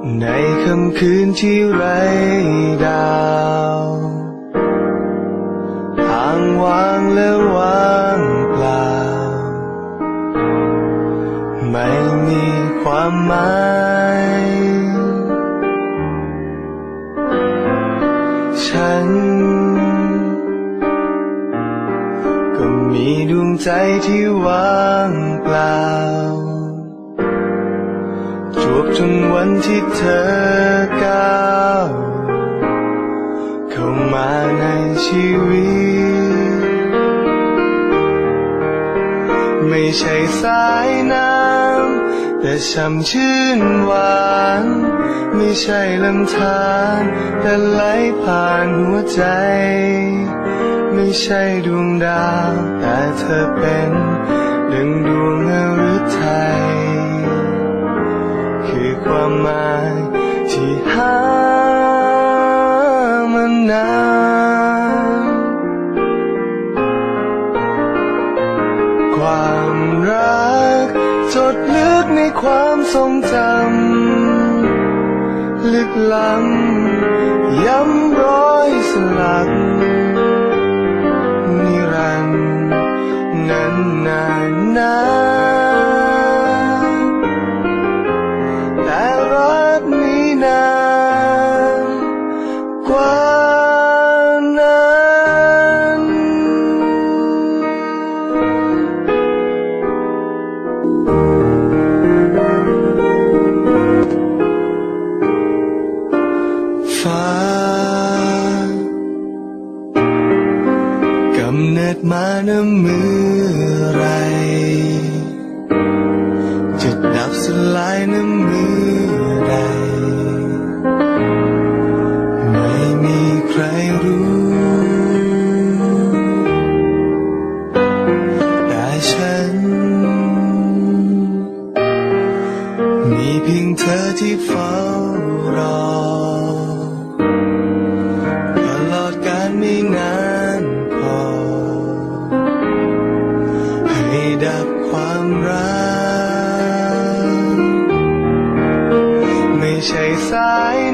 ในค่ำคืนที่ไร้ดาวทางว่างและว่างเปล่า ไม่มีความหมาย ฉัน ก็มีดวงใจที่ว่างเปล่า วบจนวันที่เธอก้าวเข้ามาในชีวิต ไม่ใช่สายน้ำแต่ช่ำชื่นหวาน ไม่ใช่ลำธารแต่ไหลผ่านหัวใจ ไม่ใช่ดวงดาวแต่เธอเป็นดังดวง ความหมายที่หามานานความรักจดลึกในความทรงจำลึกล้ำย้ำร้อยสลัก ดมาเนเมื่อไร จะดับสลายเนเมื่อ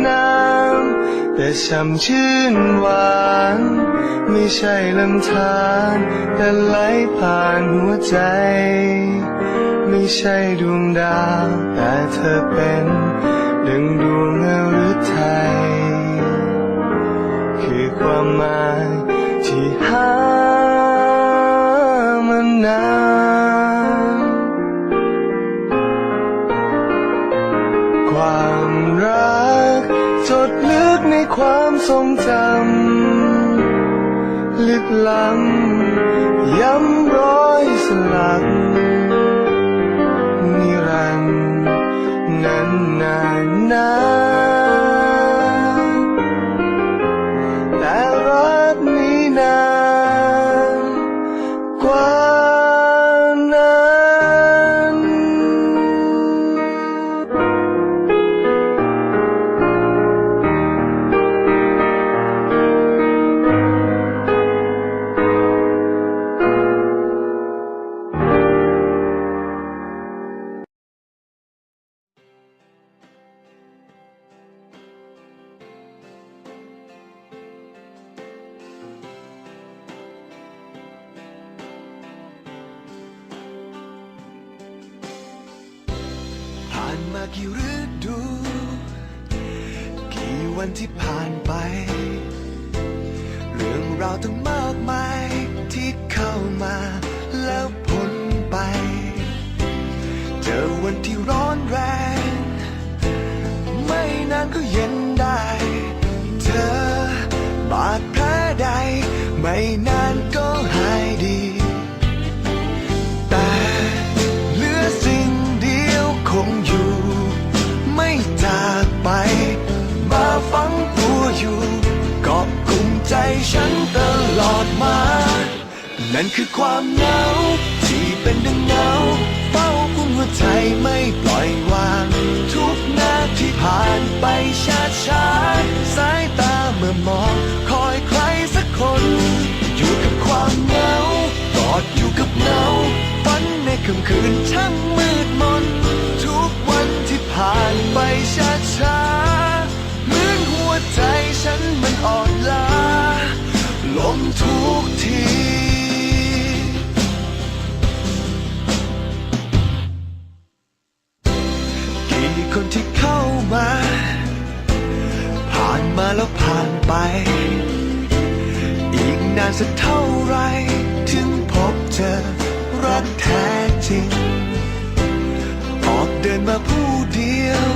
น้ำ แต่ช่ำชื่นหวาน ไม่ใช่ลำธารแต่ไหลผ่านหัวใจ ไม่ใช่ดวงดาว แต่เธอเป็นดังดวงฤทัยคือความหมายที่หามานานความรัก กในความทรงจำลึกล้ำย้ำร้อยสลักานมากี่ฤดู กี่วันที่ผ่านไป เรื่องราวตั้งมากมายที่เข้ามาแล้วพ้นไป เจอวันที่ร ลอดมานั่นคือความเหงา ที่เป็นดังเงาเฝ้ากุมหัวใจไม่ปล่อยวาง ทุกนาที่ผ่านไปช้าช้าสายตาเมื่อมองคอยใครสักคน อยู่กับความเหงากอดอยู่กับเงาฝันในค่ำคืนช่าง มาแล้วผ่านไป อีกนานสักเท่าไร ถึงพบเจอรักแท้จริง ออกเดินมาผู้เดียว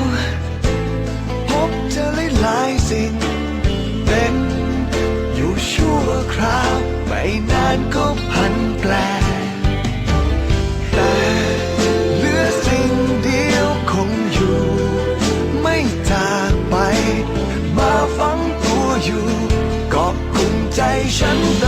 พบเจอหลายๆสิ่ง เป็นอยู่ชั่วคราว ไม่นานก็พันแปล ฉัน